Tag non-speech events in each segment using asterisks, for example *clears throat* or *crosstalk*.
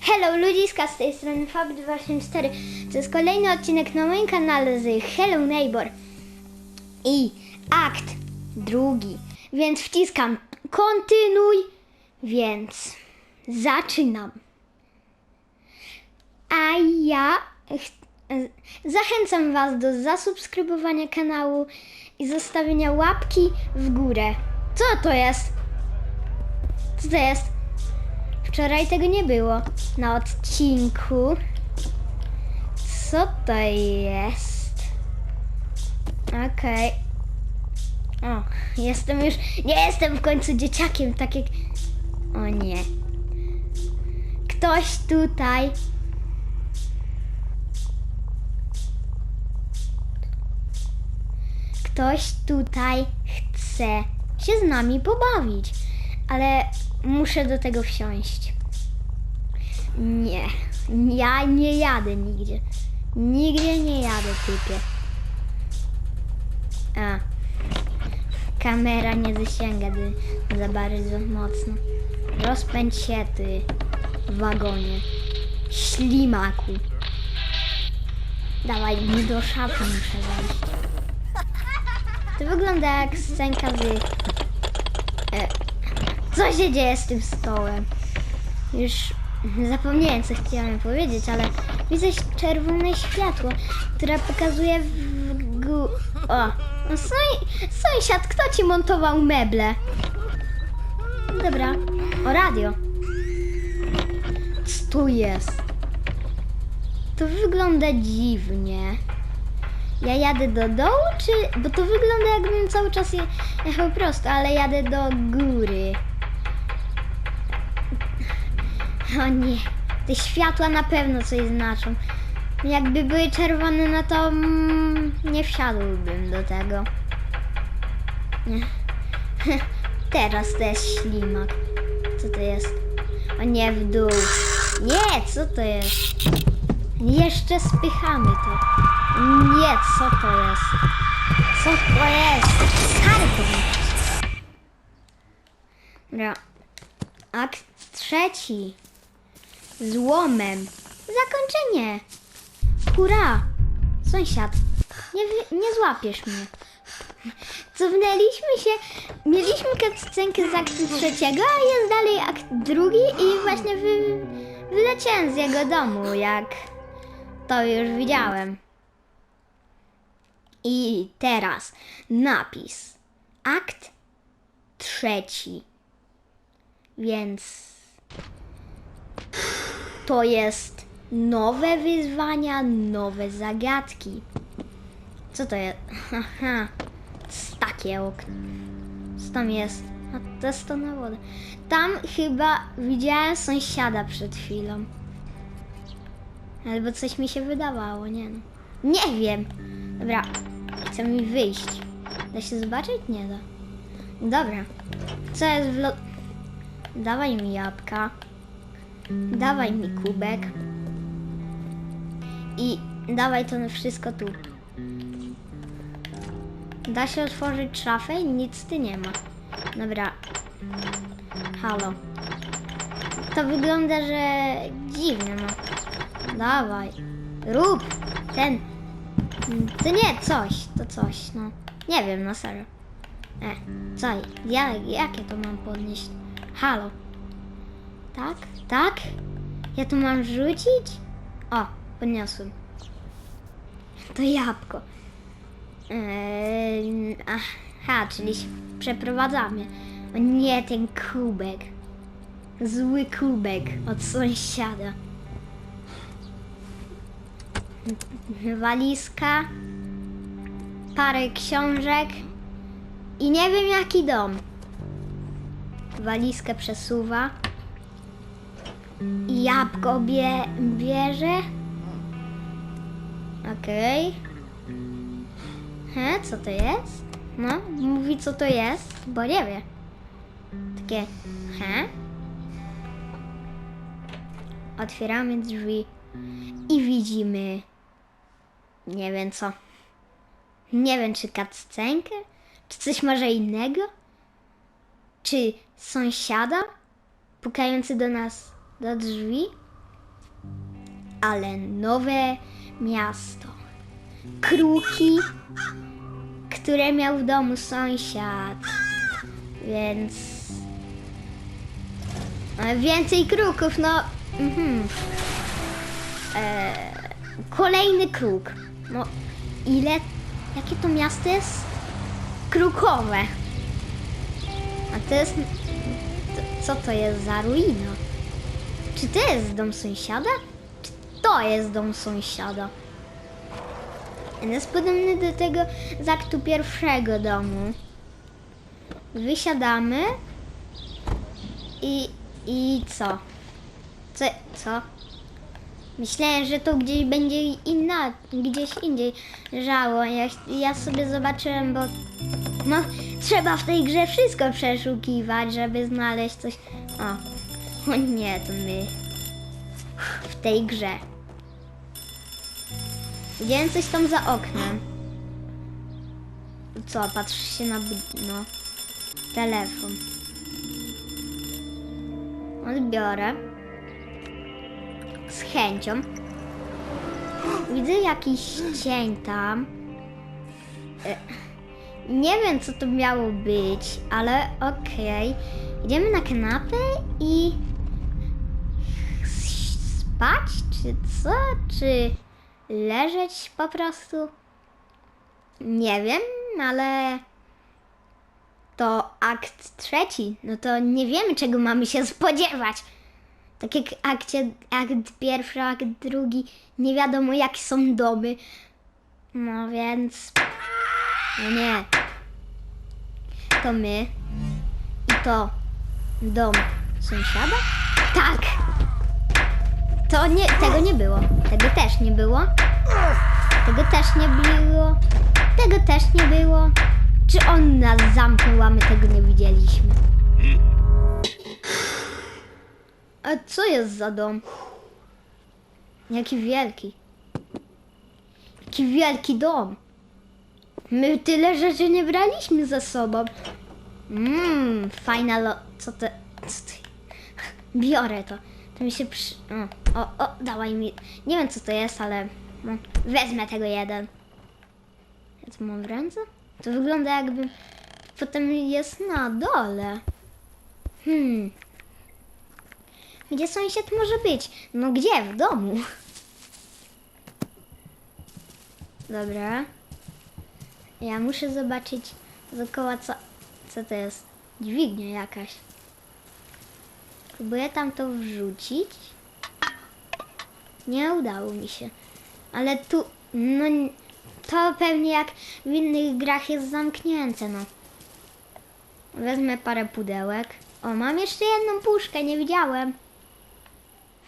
Hello ludziska, z tej strony Fab284. To jest kolejny odcinek na moim kanale z Hello Neighbor. I akt drugi. Więc wciskam kontynuuj, więc zaczynam. A ja ch- zachęcam Was do zasubskrybowania kanału i zostawienia łapki w górę. Co to jest? Co to jest? Wczoraj tego nie było na odcinku. Co to jest? Okej. O, jestem już. Nie jestem w końcu dzieciakiem, tak jak. O nie. Ktoś tutaj. Ktoś tutaj chce się z nami pobawić, ale muszę do tego wsiąść. Nie, ja nie jadę nigdzie. Nigdzie nie jadę, typie. A, kamera nie zasięga dy, za bardzo mocno. Rozpędź się, ty, wagonie. Ślimaku. Dawaj, mi do szafy muszę wejść. To wygląda jak scenka z... E, co się dzieje z tym stołem? Już zapomniałem, co chciałem powiedzieć, ale widzę czerwone światło, które pokazuje w gó... O, no sąj... sąsiad, kto ci montował meble? Dobra, o radio. Co tu jest? To wygląda dziwnie. Ja jadę do dołu, czy... Bo to wygląda jakbym cały czas je- jechał prosto, ale jadę do góry. O nie, te światła na pewno coś znaczą. Jakby były czerwone, no to mm, nie wsiadłbym do tego. *laughs* Teraz jest ślimak. Co to jest? O nie, w dół. Nie, co to jest? Jeszcze spychamy to. Nie, co to jest? Co to jest? Jest. Dobra. Akt trzeci. Złomem. Zakończenie. Hurra. Sąsiad. Nie, nie złapiesz mnie. Cofnęliśmy się, mieliśmy cutscenkę z aktu trzeciego, a jest dalej akt drugi i właśnie wy, wyleciałem z jego domu, jak to już widziałem. I teraz napis. Akt trzeci. Więc to jest nowe wyzwania, nowe zagadki. Co to jest? Aha, takie okno. Co tam jest? A to jest to na wodę. Tam chyba widziałem sąsiada przed chwilą. Albo coś mi się wydawało, nie no. Nie wiem. Dobra, chce mi wyjść. Da się zobaczyć? Nie da. Dobra. Co jest w lo... Dawaj mi jabłka. Dawaj mi kubek. I dawaj to wszystko tu. Da się otworzyć szafę nic tu nie ma. Dobra. Halo. To wygląda, że dziwnie, no. Dawaj. Rób. Ten. To nie coś, to coś, no. Nie wiem, no serio. E, co? Ja, jakie to mam podnieść? Halo. Tak? Tak? Ja to mam rzucić? O, podniosłem. To jabłko. Eee, aha, czyli się przeprowadzamy. O nie, ten kubek. Zły kubek od sąsiada. Walizka. Parę książek. I nie wiem jaki dom. Walizkę przesuwa. Jabłko bie, bierze. Okej. He, co to jest? No, mówi co to jest, bo nie wie. Takie, he? Otwieramy drzwi i widzimy, nie wiem co. Nie wiem, czy cutscenkę, czy coś może innego, czy sąsiada pukający do nas do drzwi. ale nowe miasto. Kruki, które miał w domu sąsiad. Więc. e, Więcej kruków, no. Mhm. E, kolejny kruk. No, ile. Jakie to miasto jest? Krukowe. A to jest. to- Co to jest za ruina? Czy to jest dom sąsiada? Czy to jest dom sąsiada? On jest podobny do tego z aktu pierwszego domu. Wysiadamy i, i co? co? Co? Myślałem, że to gdzieś będzie inna, gdzieś indziej żało. Ja, ja sobie zobaczyłem, bo no, trzeba w tej grze wszystko przeszukiwać, żeby znaleźć coś. O, o nie, to my w tej grze. Widziałem coś tam za oknem. Co, patrzysz się na no, telefon. Odbiorę. Z chęcią. Widzę jakiś cień tam. E, Nie wiem, co to miało być, ale okej. Idziemy na kanapę i spać, czy co? Czy leżeć po prostu? Nie wiem, ale to akt trzeci. No to nie wiemy, czego mamy się spodziewać. Tak jak akcie, akt pierwszy, akt drugi, nie wiadomo jakie są domy. No więc. No nie. To my. I to dom sąsiada? Tak! To nie, tego nie było. Tego też nie było. Tego też nie było. Tego też nie było. Czy on nas zamknął, a my tego nie widzieliśmy? A co jest za dom? Jaki wielki. Jaki wielki dom. My tyle rzeczy nie braliśmy ze sobą. Mmm, fajna lo... Co to... Co to... *laughs* Biorę to. To mi się przy... O, o, dawaj mi... Nie wiem co to jest, ale... No, wezmę tego jeden. Ja co mam w ręce? To wygląda jakby... Potem jest na dole. Hmm. Gdzie sąsiad może być? No gdzie? W domu. *laughs* Dobra. Ja muszę zobaczyć dookoła co... Co to jest? Dźwignia jakaś. Próbuję tam to wrzucić. Nie udało mi się. Ale tu... No... To pewnie jak w innych grach jest zamknięte, no. Wezmę parę pudełek. O, mam jeszcze jedną puszkę, nie widziałem.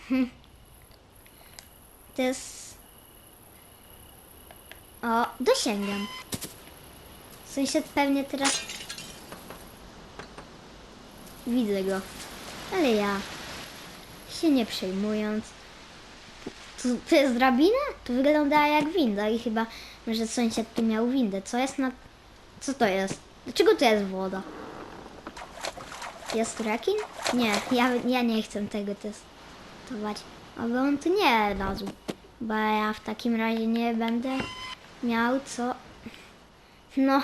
Hm. *laughs* To jest... O, dosięgam. Sąsiad pewnie teraz... Widzę go. Ale ja... Się nie przejmując... To, to jest drabina? To wygląda jak winda i chyba... Może sąsiad tu miał windę. Co jest na... Co to jest? Dlaczego to jest woda? Jest rekin? Nie, ja, ja nie chcę tego testować. Aby on tu nie lazł. Bo ja w takim razie nie będę miał co... No,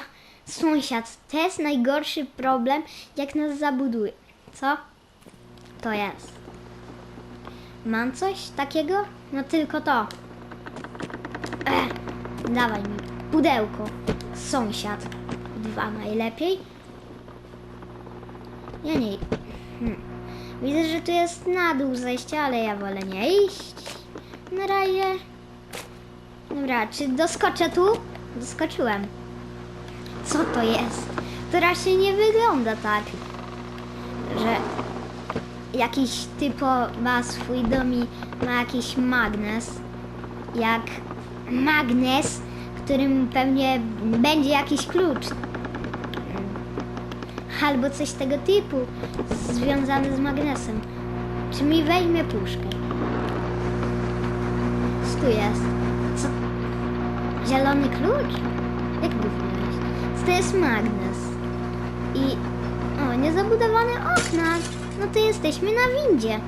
sąsiad, to jest najgorszy problem, jak nas zabuduje. Co? To jest. Mam coś takiego? No tylko to. Ech, dawaj mi pudełko. Sąsiad. Dwa najlepiej. Ja nie. Hmm. Widzę, że tu jest na dół zejście, ale ja wolę nie iść. Na razie. Dobra, czy doskoczę tu? Doskoczyłem. Co to jest? To raczej nie wygląda tak, że jakiś typo ma swój dom i ma jakiś magnes. Jak magnes, którym pewnie będzie jakiś klucz albo coś tego typu związane z magnesem. Czy mi weźmie puszkę? Co tu jest? Co? Zielony klucz? Jak? Co to jest magnes? I... O, niezabudowane okna. No to jesteśmy na windzie.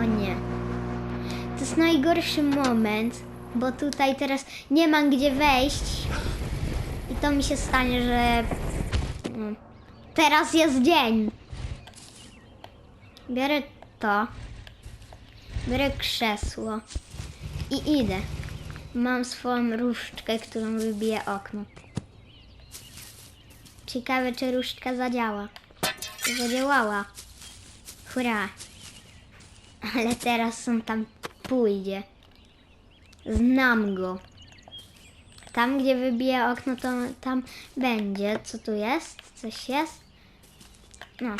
O nie. To jest najgorszy moment, bo tutaj teraz nie mam gdzie wejść. I to mi się stanie, że no, teraz jest dzień. Biorę to. Biorę krzesło i idę. Mam swoją różdżkę, którą wybiję okno. Ciekawe, czy różdżka zadziała. Zadziałała. Hurra. Ale teraz on tam pójdzie. Znam go. Tam, gdzie wybije okno, to tam będzie. Co tu jest? Coś jest? No.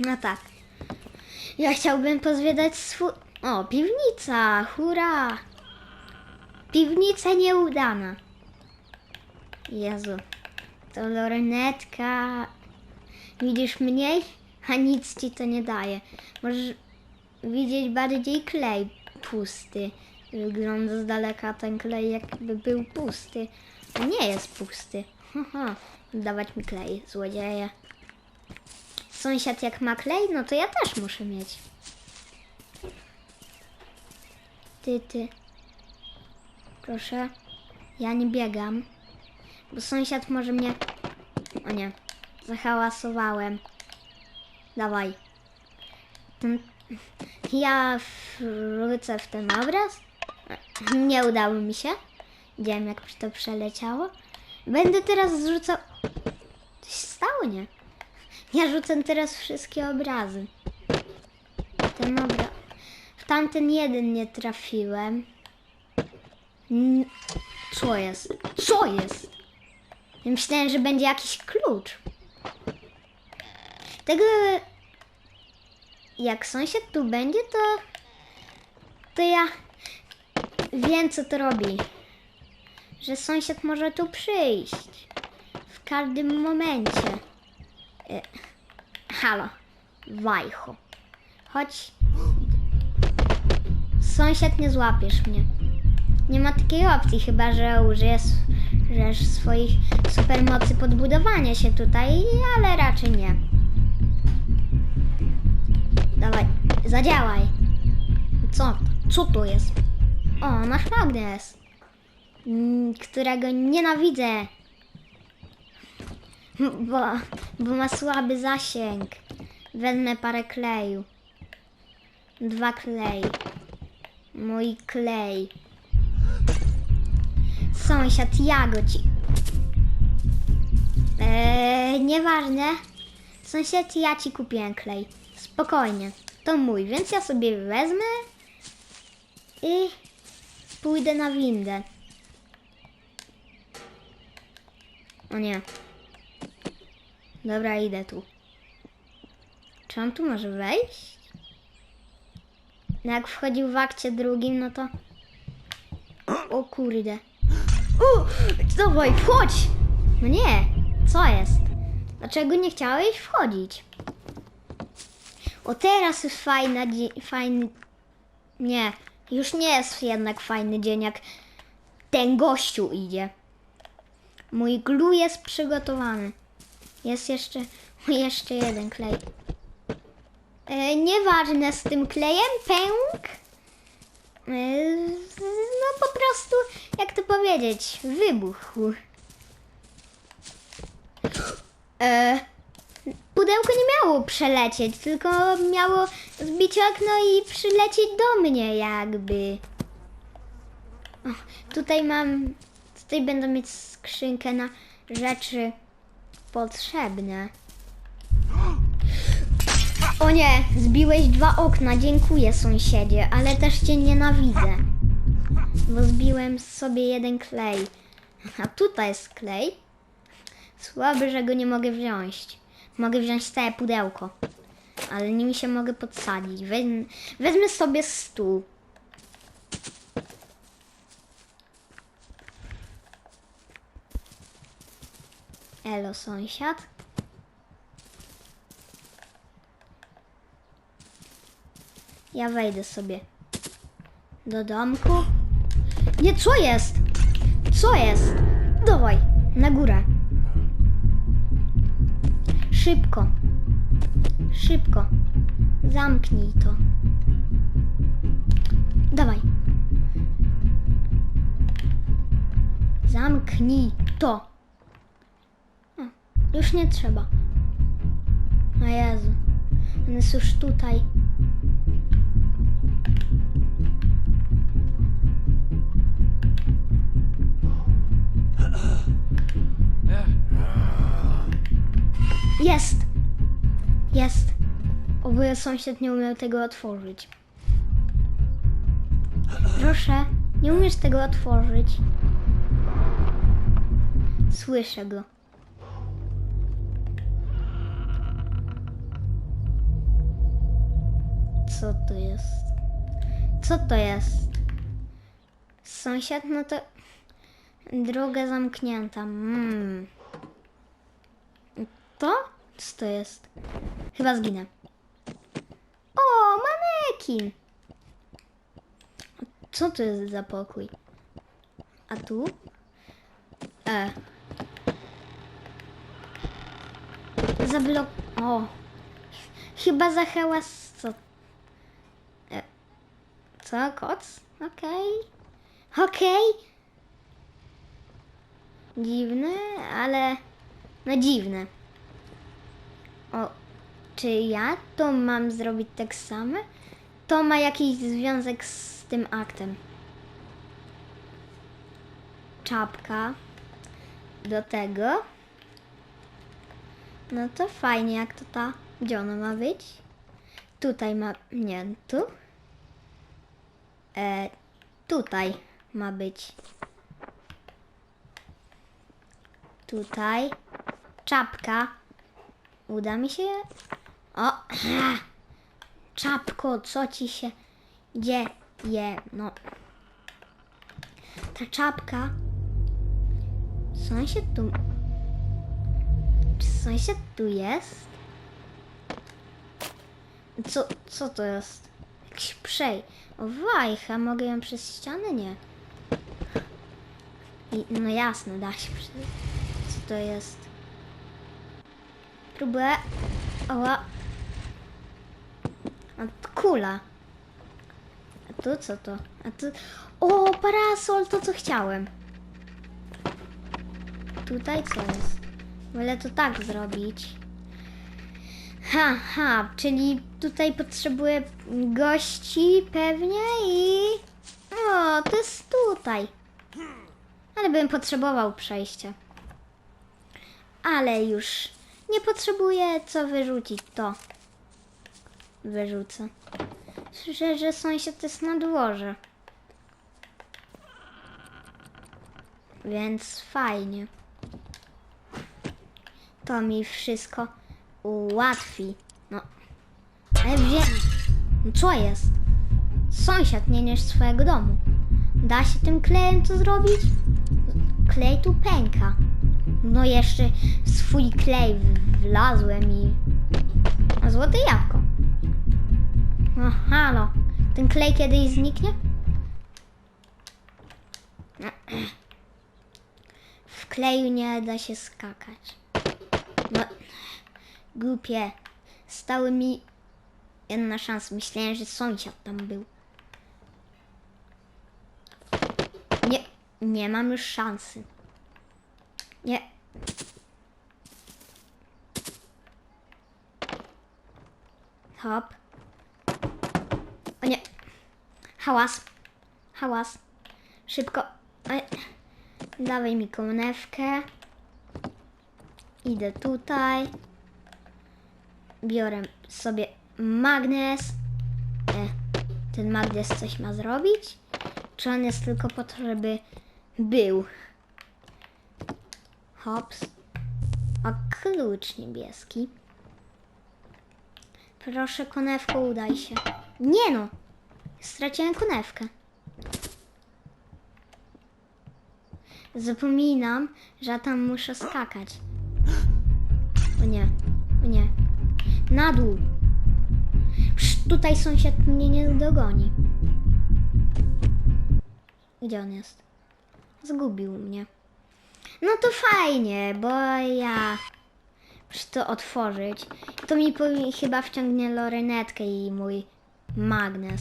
No tak. Ja chciałbym pozwiedzać swój... O, piwnica! Hurra! Piwnica nieudana. Jezu. To lornetka. Widzisz mniej? A nic ci to nie daje. Możesz widzieć bardziej klej pusty. Wygląda z daleka ten klej jakby był pusty. A nie jest pusty. Haha. Dawać mi klej, złodzieje. Sąsiad jak ma klej, no to ja też muszę mieć. Ty, ty. Proszę. Ja nie biegam. Bo sąsiad może mnie... O nie. Zahałasowałem. Dawaj. Ten... Ja wrócę w ten obraz. Nie udało mi się. Wiem jak to przeleciało. Będę teraz zrzucał... Coś stało, nie? Ja rzucę teraz wszystkie obrazy. Ten obraz... W tamten jeden nie trafiłem. Co jest? Co jest? Myślałem, że będzie jakiś klucz. Tego... Jak sąsiad tu będzie, to... To ja... Wiem, co to robi. Że sąsiad może tu przyjść. W każdym momencie. E, halo. Wajcho. Chodź. Sąsiad, nie złapiesz mnie. Nie ma takiej opcji, chyba że użyjesz użyjesz swoich supermocy podbudowania się tutaj, ale raczej nie. Dawaj, zadziałaj. Co? Co to jest? O, nasz magnes, mm, którego nienawidzę, *laughs* bo, bo ma słaby zasięg. Wezmę parę kleju. Dwa klej. Mój klej. Sąsiad, ja go ci... Eee, nieważne. Sąsiad, ja ci kupiłem klej. Spokojnie. To mój, więc ja sobie wezmę i pójdę na windę. O nie. Dobra, idę tu. Czy on tu może wejść? No jak wchodził w akcie drugim, no to... O kurde. U, dawaj, wchodź! No nie, co jest? Dlaczego nie chciałeś wchodzić? O teraz jest fajna, fajny... Nie, już nie jest jednak fajny dzień, jak ten gościu idzie. Mój glu jest przygotowany. Jest jeszcze, *laughs* jeszcze jeden klej. E, nieważne z tym klejem, pęk. E, no po prostu, jak to powiedzieć, wybuchł. E, pudełko nie miało przelecieć, tylko miało zbić okno i przylecieć do mnie jakby. O, tutaj mam, tutaj będę mieć skrzynkę na rzeczy potrzebne. *gasps* O nie, zbiłeś dwa okna, dziękuję sąsiedzie, ale też cię nienawidzę. Bo zbiłem sobie jeden klej. A tutaj jest klej. Słaby, że go nie mogę wziąć. Mogę wziąć całe pudełko. Ale nimi się mogę podsadzić. Wezmę, wezmę sobie stół. Elo, sąsiad. Ja wejdę sobie do domku. Nie, co jest? Co jest? Dawaj, na górę. Szybko. Szybko. Zamknij to. Dawaj. Zamknij to. Już nie trzeba. O Jezu. On jest już tutaj. Jest! Jest. Oby sąsiad nie umiał tego otworzyć. Proszę, nie umiesz tego otworzyć. Słyszę go. Co to jest? Co to jest? Sąsiad, no to droga zamknięta. Mm. To? Co to jest? Chyba zginę. O, manekin! Co to jest za pokój? A tu? E. Zablok... O. Chyba za hałas... Co? E. Co? Koc? Okej. Okej. Dziwne, ale... No dziwne. O, czy ja to mam zrobić tak samo? To ma jakiś związek z tym aktem. Czapka do tego. No to fajnie, jak to ta. Gdzie ona ma być? Tutaj ma. Nie, tu? E, tutaj ma być. Tutaj. Czapka. Uda mi się? O! *clears throat* Czapko, co ci się dzieje? No. Ta czapka. Sąsiad tu. Czy sąsiad tu jest? Co, co to jest? Jakiś przej. O wajcha, mogę ją przez ścianę? Nie. I, no jasne, da się przez... Co to jest? Próbuję. Oła. A kula. A tu co to? A tu... O, parasol, to co chciałem. Tutaj co jest? Wolę to tak zrobić. Ha, ha, czyli tutaj potrzebuję gości pewnie i... O, to jest tutaj. Ale bym potrzebował przejścia. Ale już nie potrzebuję co wyrzucić, to wyrzucę. Słyszę, że sąsiad jest na dworze. Więc fajnie. To mi wszystko ułatwi. No. Ale wie... No co jest? Sąsiad nie niż swojego domu. Da się tym klejem co zrobić? Klej tu pęka. No jeszcze swój klej wlazłem i... A złote jabłko. No halo, ten klej kiedyś zniknie? *clears throat* W kleju nie da się skakać. No, głupie. Stały mi jedna szansa. Myślałem, że sąsiad tam był. Nie, nie mam już szansy. Nie. Hop. O nie. Hałas. Hałas. Szybko. Dawaj mi konewkę. Idę tutaj. Biorę sobie magnes. E, ten magnes coś ma zrobić? Czy on jest tylko po to, żeby był? Hops. A klucz niebieski. Proszę, konewko, udaj się. Nie no! Straciłem konewkę. Zapominam, że tam muszę skakać. O nie, o nie. Na dół. Psz, tutaj sąsiad mnie nie dogoni. Gdzie on jest? Zgubił mnie. No to fajnie, bo ja muszę to otworzyć. To mi chyba wciągnie lorynetkę i mój magnes.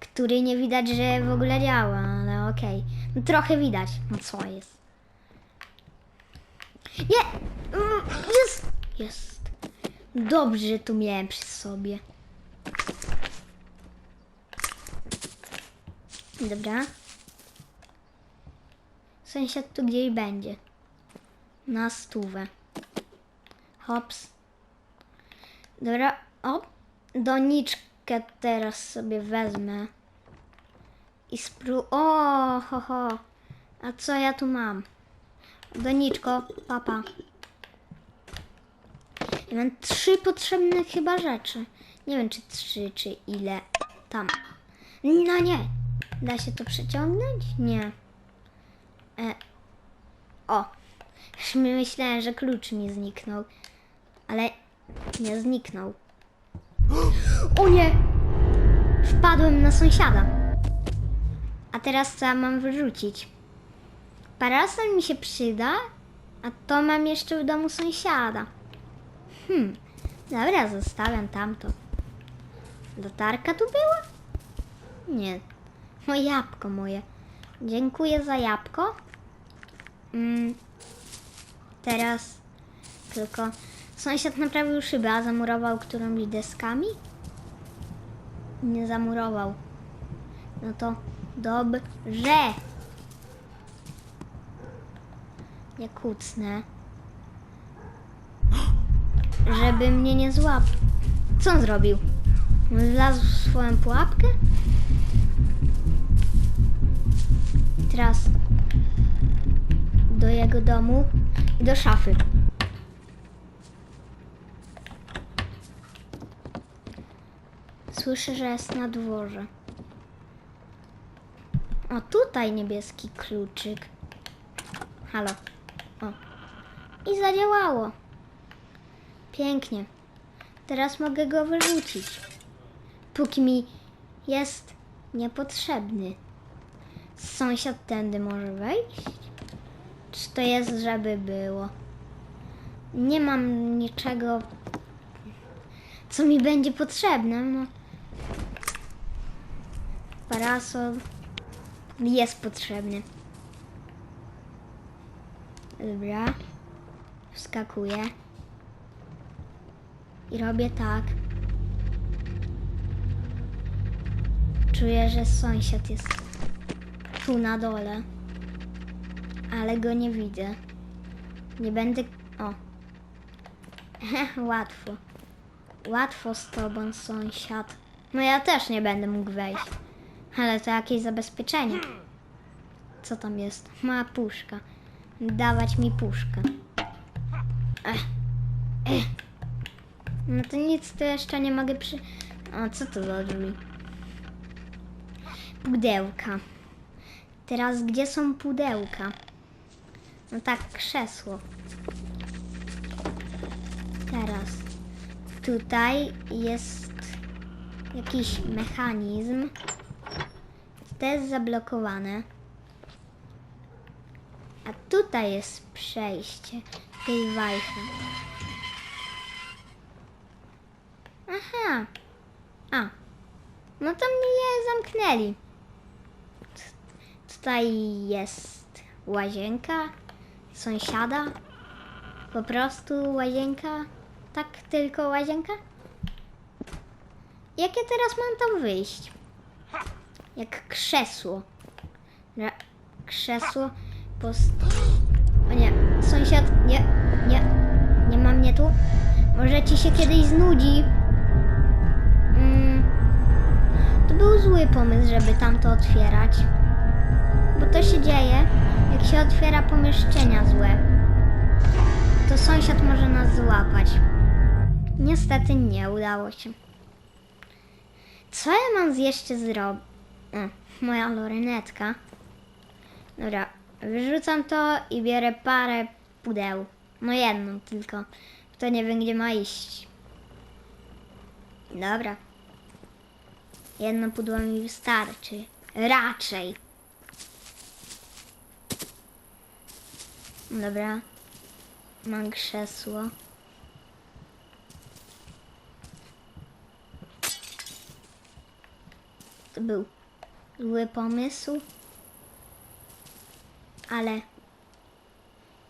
który nie widać, że w ogóle działa, ale okej. No trochę widać. No co jest? Nie! Mm, Jest! Jest. Dobrze, że tu miałem przy sobie. Dobra. Sąsiad tu gdzieś będzie. Na stówę. Hops. Dobra, o. Doniczkę teraz sobie wezmę. I spró... O, ho, ho. A co ja tu mam? Doniczko, papa. Ja mam trzy potrzebne chyba rzeczy. Nie wiem, czy trzy, czy ile tam. No nie. Da się to przeciągnąć? Nie. E. O. Już myślałem, że klucz mi zniknął. Ale nie zniknął. O nie! Wpadłem na sąsiada. A teraz co ja mam wyrzucić? Parasol mi się przyda, a to mam jeszcze w domu sąsiada. Hmm, dobra, zostawiam tamto. Latarka tu była? Nie. O, jabłko moje. Dziękuję za jabłko. Mm, teraz tylko sąsiad naprawił szybę, a zamurował którąś deskami? Nie zamurował. No to dobrze. Nie kucnę. Żeby mnie nie złapał. Co on zrobił? Wlazł w swoją pułapkę? Teraz do jego domu i do szafy. Słyszę, że jest na dworze. O, tutaj niebieski kluczyk. Halo. O. I zadziałało. Pięknie. Teraz mogę go wyrzucić. Póki mi jest niepotrzebny. Sąsiad tędy może wejść? Czy to jest, żeby było? Nie mam niczego, co mi będzie potrzebne. No. Parasol jest potrzebny. Dobra. Wskakuję. I robię tak. Czuję, że sąsiad jest tu na dole. Ale go nie widzę. Nie będę. O. *laughs* Łatwo. Łatwo z tobą, sąsiad. No ja też nie będę mógł wejść. Ale to jakieś zabezpieczenie. Co tam jest? Mała puszka. Dawać mi puszkę. Ech. Ech. No to nic, to jeszcze nie mogę przy... O, co to za drzwi? Pudełka. Teraz gdzie są pudełka? No tak, krzesło. Teraz. Tutaj jest jakiś mechanizm. To jest zablokowane. A tutaj jest przejście tej wajchy. Aha. A. No to mnie zamknęli. Tutaj jest łazienka sąsiada. Po prostu łazienka. Tak tylko łazienka? Jak ja teraz mam tam wyjść? Jak krzesło. Ra- Krzesło post... O nie, sąsiad, nie, nie, nie ma mnie tu. Może ci się kiedyś znudzi. Mm, to był zły pomysł, żeby tamto otwierać. Bo to się dzieje, się otwiera pomieszczenia złe. To sąsiad może nas złapać. Niestety nie udało się. Co ja mam jeszcze zrobić? Moja lorynetka. Dobra, wyrzucam to i biorę parę pudeł. No jedną tylko. To nie wiem, gdzie ma iść. Dobra. Jedno pudło mi wystarczy. Raczej. Dobra. Mam krzesło. To był zły pomysł, ale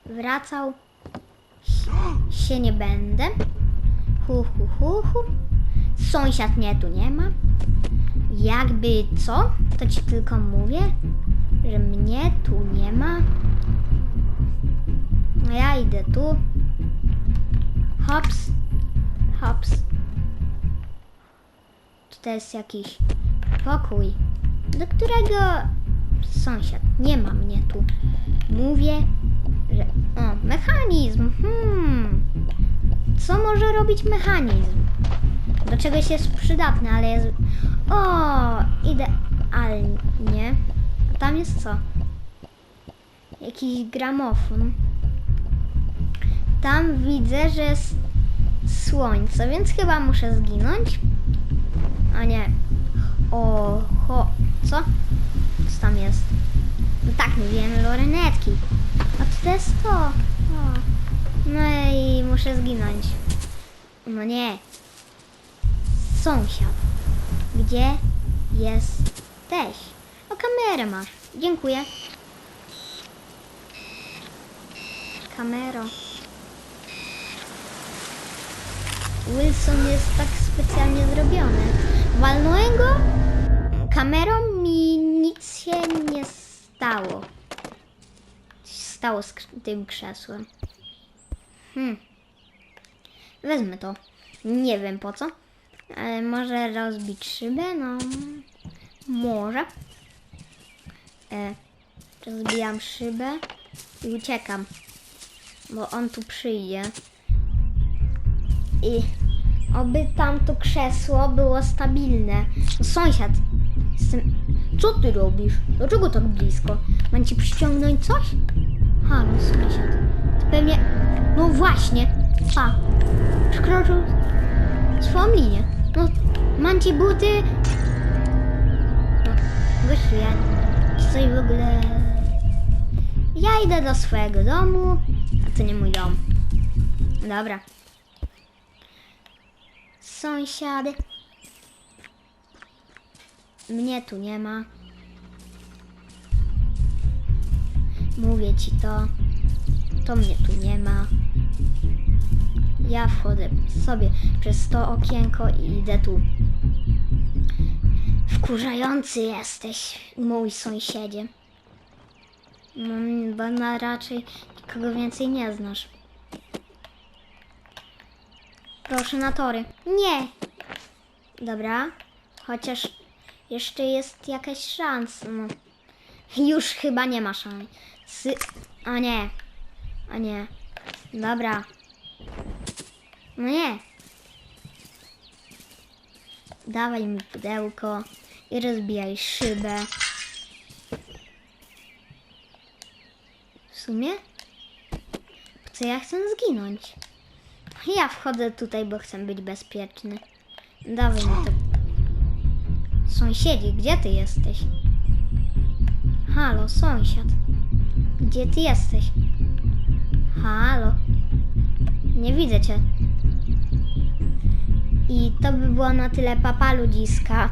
wracał się- nie będę. Hu, hu, hu, hu. Sąsiad mnie tu nie ma. Jakby co, to ci tylko mówię, że mnie tu nie ma. No ja idę tu. Hops, hops. Tutaj jest jakiś pokój, do którego sąsiad nie ma mnie tu. Mówię, że. O, mechanizm. Hmm. Co może robić mechanizm? Do czegoś jest przydatny, ale jest. O, idealnie. A tam jest co? Jakiś gramofon. Tam widzę, że jest słońce, więc chyba muszę zginąć. A nie. O, ho. Co? Co tam jest? No tak, mówiłem lornetki. A to, to jest to. O. No i muszę zginąć. No nie. Sąsiad. Gdzie jesteś? O, kamerę masz. Dziękuję. Kamero. Wilson jest tak specjalnie zrobiony. Walnąłem go kamerą mi nic się nie stało. Stało z tym krzesłem. Hmm. Wezmę to. Nie wiem po co. Ale może rozbić szybę? No. Może. E, rozbijam szybę i uciekam. Bo on tu przyjdzie. I oby tamto krzesło było stabilne. No, sąsiad, jestem... Co ty robisz? Dlaczego tak blisko? Mam ci przyciągnąć coś? Halo, sąsiad. To pewnie... No właśnie. Pa. Przekroczył swoją linię. No, mam ci buty... No, gościu, ja... Coś w ogóle... Ja idę do swojego domu, a to nie mój dom. Dobra. Sąsiady. Mnie tu nie ma. Mówię ci to. To mnie tu nie ma. Ja wchodzę sobie przez to okienko i idę tu. Wkurzający jesteś, mój sąsiedzie. No, bo na raczej nikogo więcej nie znasz. Proszę na tory. Nie. Dobra. Chociaż jeszcze jest jakaś szansa. No. Już chyba nie ma szans. A nie. A nie. Dobra. No nie. Dawaj mi pudełko i rozbijaj szybę. W sumie? Po co ja chcę zginąć? Ja wchodzę tutaj, bo chcę być bezpieczny. Dawaj mi to. Sąsiedzi, gdzie ty jesteś? Halo, sąsiad. Gdzie ty jesteś? Halo. Nie widzę cię. I to by było na tyle papa ludziska.